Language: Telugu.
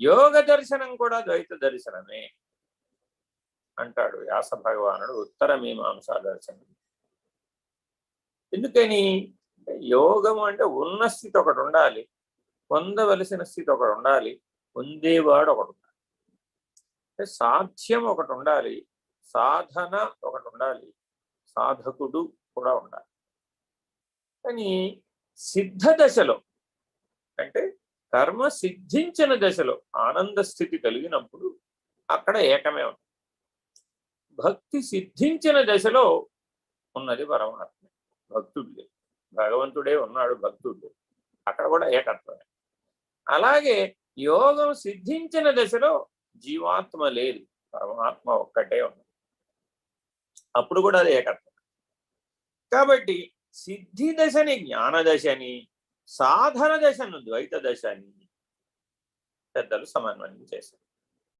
యోగ దర్శనం కూడా ద్వైత దర్శనమే అంటాడు వ్యాస భగవానుడు ఉత్తర మీమాంసా దర్శనం. ఎందుకని? యోగం అంటే ఉన్న స్థితి ఒకటి ఉండాలి పొందవలసిన స్థితి ఒకటి ఉండాలి పొందేవాడు ఒకటి ఉండాలి. అంటే సాధ్యం ఒకటి ఉండాలి సాధన ఒకటి ఉండాలి సాధకుడు కూడా ఉండాలి. కానీ సిద్ధ దశలో అంటే కర్మ సిద్ధించిన దశలో ఆనంద స్థితి కలిగినప్పుడు అక్కడ ఏకమే ఉంది. భక్తి సిద్ధించిన దశలో ఉన్నది పరమాత్మ. భక్తుడు భగవంతుడే ఉన్నాడు భక్తుడు. అక్కడ కూడా ఏకత్వమే. అలాగే యోగం సిద్ధించిన దశలో జీవాత్మ లేదు. పరమాత్మ ఒక్కటే ఉన్నది అప్పుడు కూడా అది ఏకత్వం. కాబట్టి సిద్ధి దశని జ్ఞాన దశని సాధన దశను ద్వైత దశని పెద్దలు సమన్వయం చేశారు.